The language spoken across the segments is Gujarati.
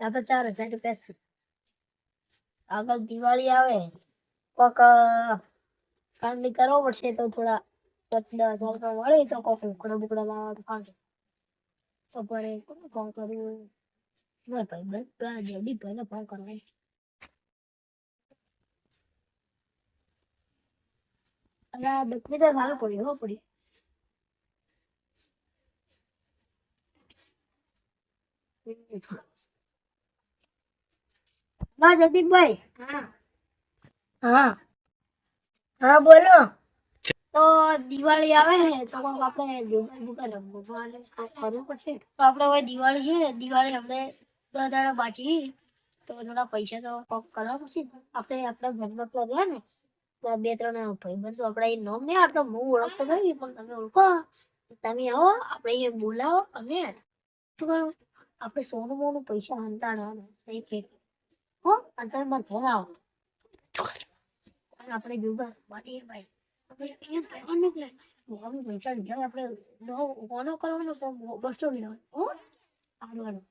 આ તો ચાર હજાર રૂપિયા આગળ દિવાળી આવે, કોક કાંડી કરવો પડશે તો થોડા પચાસ હજાર મળે તો કોક ઉકડા બુકડા લાવવા તો ફાવે સવારે કોને કોણ કર્યું મારા ભાઈ બસ પેલા જલ્દી પહેલો ફોન કરવાનો તો પડ્યું હો પડ્યું હા જગદીશભાઈ હા. હા. હા બોલો. તો દિવાળી આવે ને તો આપણે દુકાન દુકાન કરવું પડશે. તો આપણે હવે દિવાળી છે દિવાળી આપણે દસ દાડા બાકી તો થોડા પૈસા તો કોક કરવા પડશે. આપણે આપણા ઘરમાં પેલા રહ્યા ને તો બે ત્રણ ભાઈબંધો આપણે એ નોમ નહીં આપતો હું ઓળખતો નથી પણ તમે ઓળખો. તમે આવો આપણે અહીંયા બોલાવો અને શું કરો? આપણે સોનું મોનું પૈસા હંતાડવાના નહીં હો અત્યારે માં ઘર આવો અને આપણે જોવા બાકી ભાઈ આપણે અહીંયા કહેવાનું કે મોહાનું પૈસા લીધા આપણે નવો કોનો કરવાનો તો બસો લેવાનો હો આવવાનું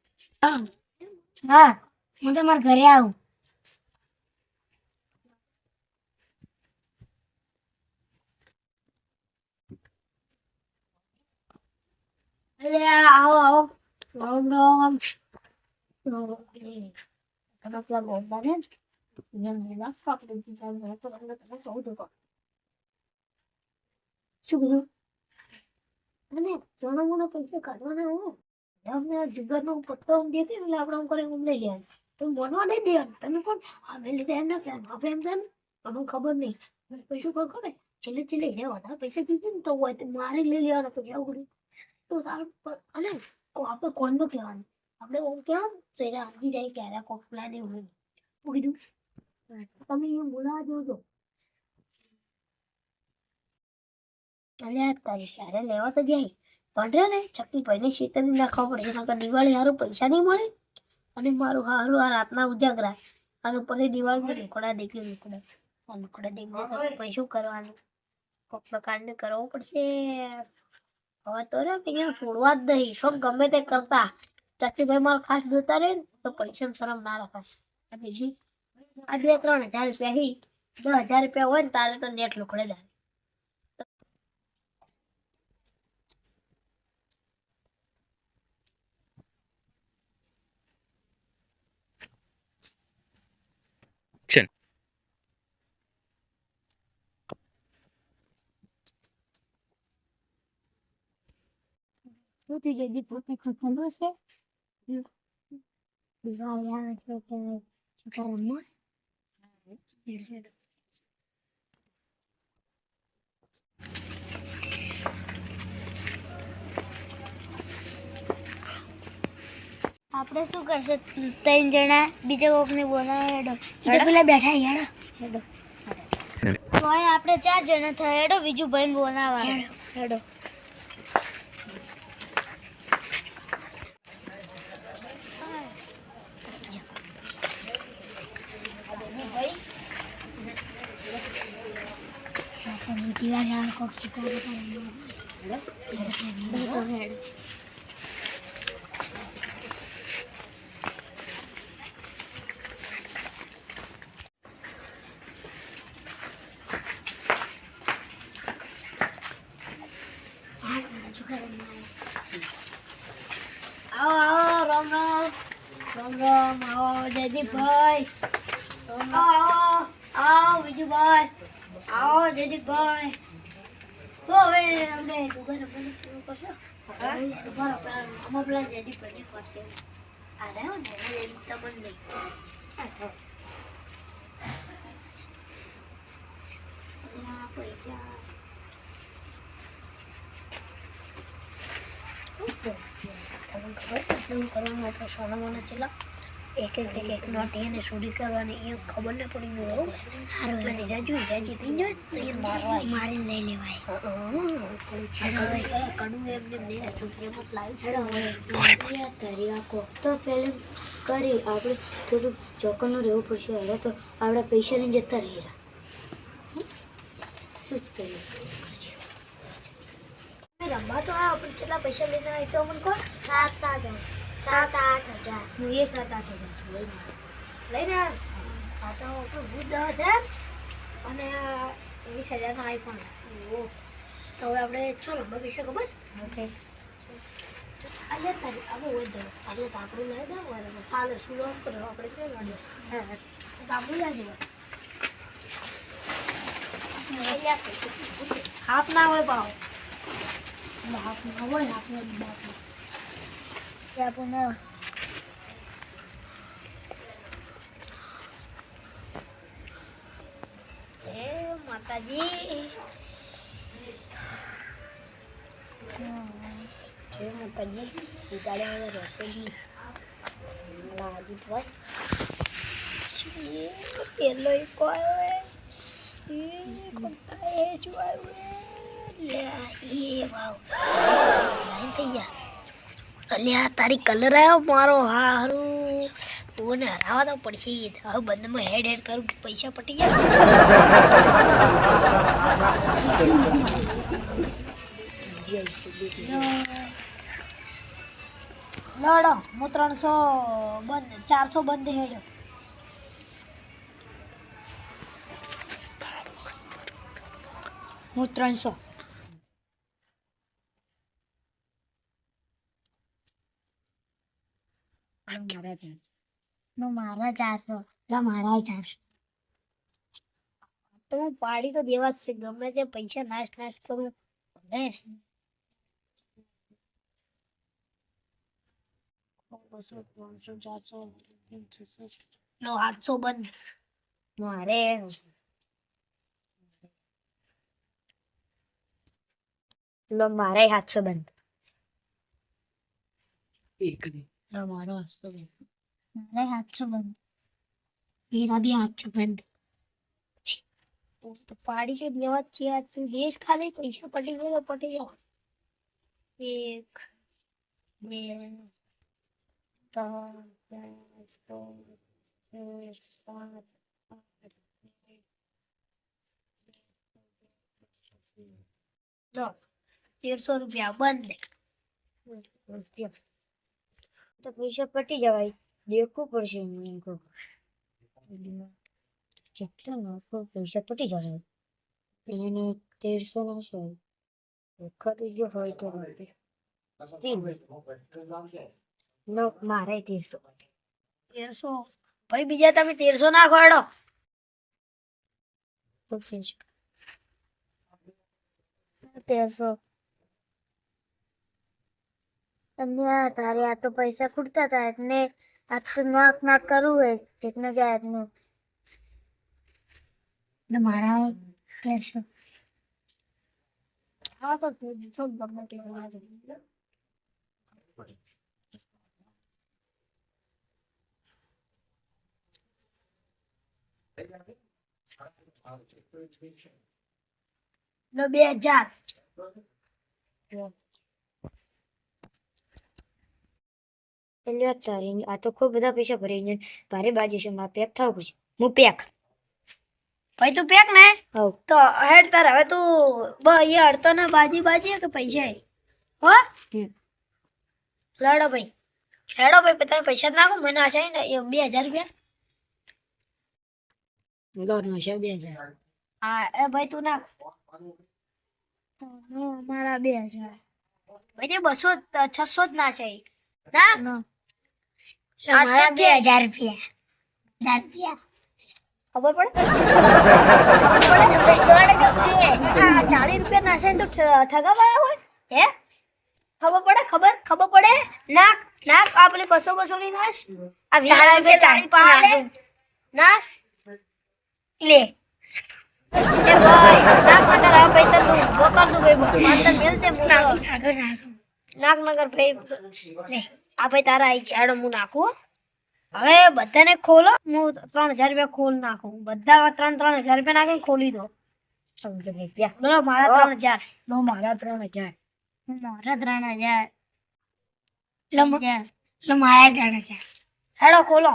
હા હું તમારા ઘરે આવું અરે આવો આવો રામ તો તો તો પૈસા કાઢવાના હો તમને જુગારનો પત્તો આમ બોલવા નહીં દેવાનું તમે કોણ લીધા એમ ના કહેવાનું આપણે એમ ખબર નહીં પૈસા કોણ છેલ્લે છેલ્લે એને વધારે પૈસા દીધે તો હોય તો મારે લઈ લેવાનો તો કેવું કર્યું તો સારું અને કો- આપણે કોણનું કહેવાનું આપણે ઓમ કહેવાનું તો એને જાય કે કોકલા ને શું કીધું, તમે એ બોલાવા જોજો આ તારી ત્યારે લેવા તો જાય. પડે ને ચક્કી ભાઈને શીતળી નાખવા પડે એના દિવાળી હારું પૈસા નહીં મળે. અને મારું હારું આ રાતના ઉજાગરા. અને પછી દિવાળીમાં લુકડા દેખી લુકડા લુકડા દેખી પછી શું કરવાનું. કોક પ્રકારને કરવો પડશે. હવે તો અહીંયા છોડવા જ નહીં. શું ગમે તે કરતા. ચક્કીભાઈ માલ ખાસ જોતા રહે ને તો પૈસા શરમ ના રખાય આ બીજી આ બે ત્રણ હજાર રૂપિયા હી દસ હજાર રૂપિયા હોય ને તારે તો નેટ લુકડે જાય. થયું જયદીપ પોતે ખબર છે? રમવા આપણે શું કરશે? ત્રણ જણા બીજા કોકને બોલાવે હેડો. પેલા બેઠા હેડો. હેડો. તોય આપણે ચાર જણા થયા હેડો. બીજું ભાઈ બોલાવા હેડો. હેડો આવો આવો રામ રામ રામ રામ આવો જયદીપભાઈ રામ રામ આવો આવો બીજુભાઈ આવો જયદીપભાઈ તો હવે અમને દુકાન રમવાનું શરૂ કરશો હા? દુકાન પેલા આમાં પેલા જયદીપભાઈની પાસે આ રહ્યો ને એને જયદીપ તમને નહીં આ તો. અને આ પૈસા તમને ખબર છે શું કરવાનું આપણે સોના મોના ચેલા એક એક એક એક નોટ એને ચોરી કરવાની એ ખબર ન પડી ગયું સારું મને જાજુ જાજી થઈ જાય તો એ મારવા મારી લઈ લેવાય. કડું એમને નહીં છોકરી મત આ તરિયા કોક તો પેલે કરી આપણે થોડુંક ચોકનું રહેવું પડશે. હવે તો આપણા પૈસા ને જતા રહ્યા. શું જ પેલું રમવા તો આપણે છેલ્લા પૈસા લઈને આવી તો અમને કહો સાત હજાર સાત આઠ હજાર. હું એ સાત આઠ હજાર લઈને આવ. આ તો ભૂત દસ હજાર અને વીસ હજારનો આઈફોન. તો હવે આપણે છો નંબર વિશે ખબર? ઓકે. અલે તારી આપણે હોય દે એટલે આપણું લઈ દે બરાબર સાલે સુલો કરો? આપણે કેમ તો આપણું લઈ દેવા હાફ ના હોય પાવ. હાફ ના હોય હાફ ના બાપ માતાજી જય માતાજી ઉતારે મને રોકેલી મારા અજીતભાઈ પેલો એક આવ્યો કોતા એ શું આવ્યું લે એ વાવ લાઈન થઈ ગયા અલ્યા તારી કલર આવ્યો મારો હારું. તું હરાવા તો પડશે. હવે બંધમાં હેડ હેડ કરું, પૈસા પટી જાય. લડો, હું ત્રણસો બંધ, ચારસો બંધ હેડ્યો હું ત્રણસો. નો મારા ચારસો લા મારા ચારસો તો હું પાડી તો દેવા જ છે. ગમે તે પૈસા નાશ નાશ કરું. ને. બસો ત્રણસો ચારસો છસો. લો સાતસો બંધ. મારે. લો મારે સાતસો બંધ. લો મારો હસ્તો બંધ મારે બંધ મેરા બી સાતસો બંધ તો પાડી કે લેવા જ છે આજ દેશ ખાલી પૈસા પટી ગયો પટી ગયો એક બે ત્રણ ચાર પાંચ છ લો તેરસો રૂપિયા બંધ તો પૈસા પટી જવાય. દેખવું પડશે કેટલા નસો પૈસા પટી જવાય? એને તેરસો નસો ખરી જો હોય તો મારે તેરસો. તેરસો. ભાઈ, બીજા તમે તેરસો ના ખોડો તેરસો. અને તારે આ તો પૈસા ખૂટતા હતા એટલે આ તો નાક નાક કરવું હોય કેટલો જાય એટલું ને મારા તેરસો હા તો તેરસો ગમે તે બે હજાર. એટલે તારી આ તો ખૂબ બધા પૈસા ભરી છે ભારે બાજુ છે મારે પેક થવું પડશે. હું પેક. ભાઈ તું પેક ને? હવ. તો હેડ તાર હવે તું બ એ અડતો ને બાજી બાજી કે પૈસા હે? લડો ભાઈ. હેડો ભાઈ તમે પૈસા જ નાખો? મને આશા ને એ બે હજાર રૂપિયા. લોન છે બે હજાર. હા એ ભાઈ તું નાખ. મારા બે હજાર. ભાઈ તે બસો છસો જ ના છે ના. મારા બે હજાર રૂપિયા. હજાર રૂપિયા. ખબર પડે? ચાલીસ રૂપિયા નાશે તો ઠગાવાયા હોય? હે? ખબર પડે? ખબર? ખબર પડે? નાખ નાખ. આ પેલી બસો બસો ની નાશ? આ વીસ રૂપિયા ચાલીસ પાડે? નાશ. લે. એ ભાઈ નાક નગર આ ભાઈ તો તું બોકર તું ભાઈ માતર મેલતે નાક નગર ભાઈ. લે. આ ભાઈ તારા ચાડો હું નાખું હવે બધાને ખોલો. હું ત્રણ હજાર રૂપિયા ખોલ નાખું. બધા ત્રણ ત્રણ હજાર રૂપિયા નાખીને ખોલી દો બોલો મારા ત્રણ હજાર. લો મારા ત્રણ હજાર. મારા ત્રણ હજાર. લો મારા ત્રણ હજાર. હેડો ખોલો.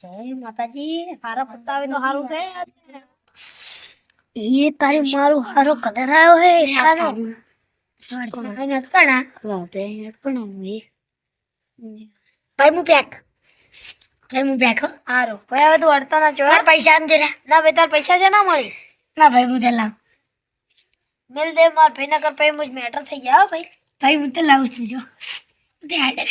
જય માતાજી. હારા પતાવે તો હારું કે એ તારી મારું હારો કલર આવ્યો હે ભાઈ પેક ભાઈ પેક હારું ભાઈ હવે તું અડતો ના જો પૈસા આમ જરા ના? ભાઈ તાર પૈસા છે ના મળી ના ભાઈ હું તો લાવ. મેલ દે માર ભાઈ ના કર ભાઈ મુજ મેટર થઈ ગયા ભાઈ. ભાઈ હું તો લાવું છું જો. તે હાડે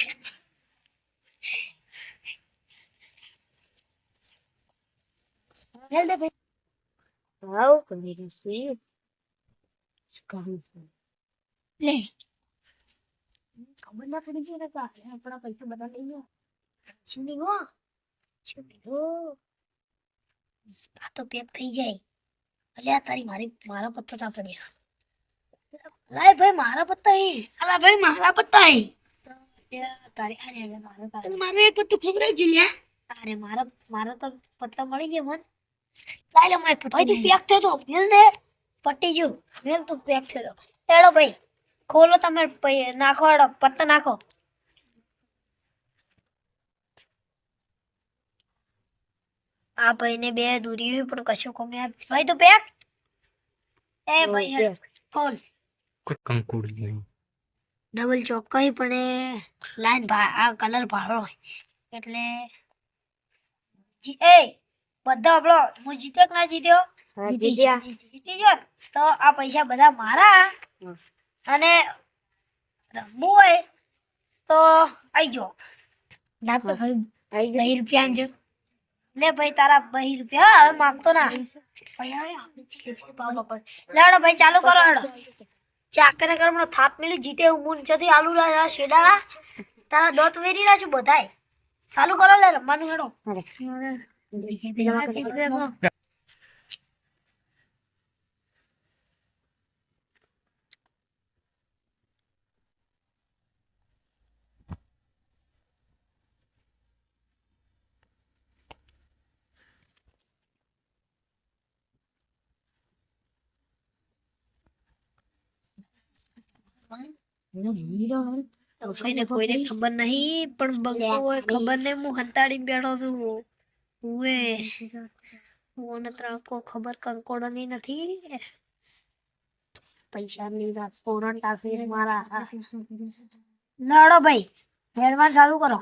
મેલ દે ભાઈ. હાઉ કરી સુઈ કામ છે? લે. ખબર ના પડી ગઈ ને આપણા પૈસા બધા લઈ ગો ગો આ તો પેક થઈ જાય. અલ્યા તારી મારી મારા પત્તો ના પડ્યા લાય ભાઈ મારા પત્તા હે. અલા ભાઈ મારા પત્તા હે. તારી અરે મારો તારે. મારું એક પત્તું ખબર જ લ્યા. અરે મારા મારો તો પત્તા મળી ગયો મન. લાય લે મારે પત્તા ભાઈ તું પેક થયો તો મેલ દે. પટી ગયું. મેલ તું પેક થયો એડો ભાઈ. ખોલો તમે નાખો પત્તા નાખો. આ ભાઈને બે દૂરી હોય પણ કશું કોમે ભાઈ તો પેક એ ભાઈ ખોલ. કોઈ કંકુડ નહીં. ડબલ ચોક્કસ પણ એ લાઈન ભા- આ કલર ભાડો હોય. એટલે એ બધા આપણો હું જીત્યો કે ના જીત્યો? જીતી ગયો તો આ પૈસા બધા મારા. અને રમવું હોય તો આઈ જો ના ભાઈ રૂપિયા જો લે ભાઈ તારા ભાઈ રૂપિયા હવે માંગતો ના. ભાઈ હવે આપણે જીતે છે બાબા પર. લે હેડો ભાઈ ચાલુ કરો હેડો. ચાકરે કરમનો થાપ મેલી જીતે હું મુન ચોથી આલુ રાજા શેડાળા તારા દોત વેરી રહ્યા છે બધાય. ચાલુ કરો લે રમવાનું હેડો. કોઈને કોઈને ખબર નહીં પણ બંકો ખબર નહીં હું હંતાડીને બેઠો છું ઉએ મને ત્રણકો ખબર કંકોડોની નથી પૈસાની રાજકોરણ ટાફી મારા? નડો ભાઈ હેડવાન ચાલુ કરો.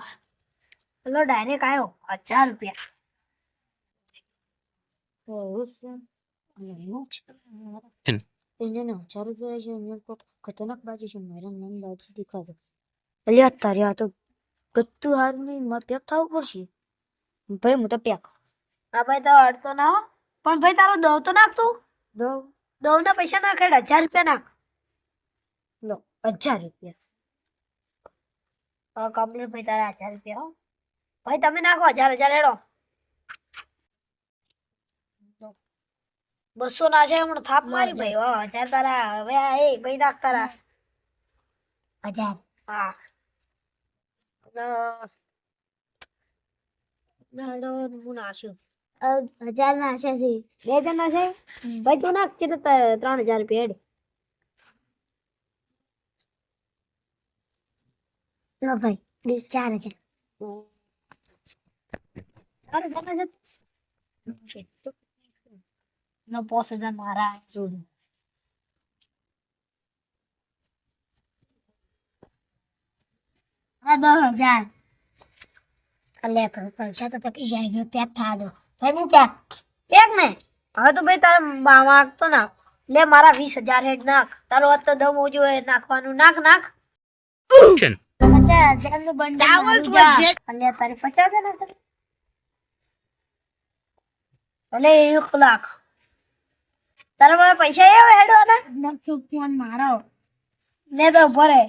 હલો ડાયરેક્ટ આવ્યો હજાર રૂપિયા. હજાર રૂપિયા છે ખતરનાક બાજુ છે મારા નામ બાજુ દેખાડો અલ્યા તારે આ તો ગત્તુ હારું નહીં મારે પેક થવું પડશે ભાઈ હું તો પેક આ ભાઈ તો અડતો ના હો પણ ભાઈ તારો દવ તો નાખ તું દવ દવના પૈસા નાખ હેડ હજાર રૂપિયા નાખ લો હજાર રૂપિયા કમ્પ્લીટ ભાઈ તારા હજાર રૂપિયા હો ભાઈ તમે નાખો હજાર હજાર હેડો બસો ના છે હમણાં થાપ મારી ભાઈ. હો હજાર તારા હવે એ ભાઈ નાખ તારા. હજાર હા. હજાર ના છે બે હજાર ના છે ભાઈ તું નાખ ત્રણ હજાર રૂપિયા હેડ લો ભાઈ ચાર હજાર. ચાર હજાર ના છે? નો પોસ હજાર મારા જોડે આ દસ હજાર અલે પૈસા તો પતી જાય ગયો પેક થા દો ભાઈ હું પેક એક ને હવે તો ભાઈ તારે માગતો નાખ લે મારા વીસ હજાર હેડ નાખ તારો હાથ તો દમ ઓજો હોય નાખવાનું નાખ નાખ પચાસ હજારનું બંડલ. અલ્યા તારી પચાસ હજાર ના અલે એક લાખ તારા મને પૈસા આવે હેડવાના? નકશો ફોન મારો. લે તો ભરે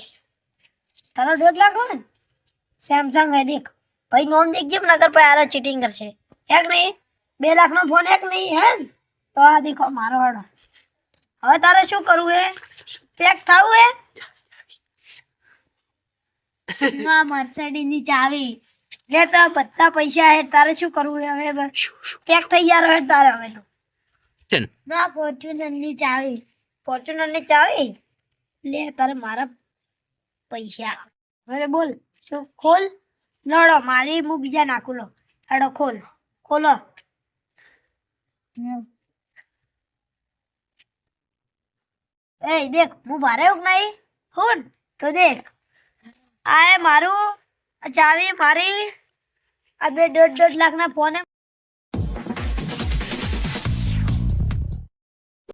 તારો દોઢ લાખ ને. સેમસંગ હે દેખ. ભાઈ નોમ દેખજે નગર ભાઈ આરા ચીટિંગ કરશે. એક નહીં બે લાખ નો ફોન એક નહીં હે તો આ દેખો મારો હેડો. હવે તારે શું કરવું હે? પેક થવું હે? ના મર્સડી ની ચાવી. લે તો બધા પૈસા હે તારે શું કરવું હે હવે? પેક થઈ ગયા હે તારે હવે તો. ફોર્ચ્યુનરની ચાવી. ફોર્ચ્યુનરની ચાવી? લે, તારે મારા પૈસા. હવે બોલ. શું? ખોલ. લડો મારી, હું બીજા નાખું લો હેડો, ખોલ. ખોલો. એ દેખ, હું ભારે હું નહીં હું તો દેખ. આ મારું ચાવી મારી, આ બે દોઢ દોઢ લાખના ફોન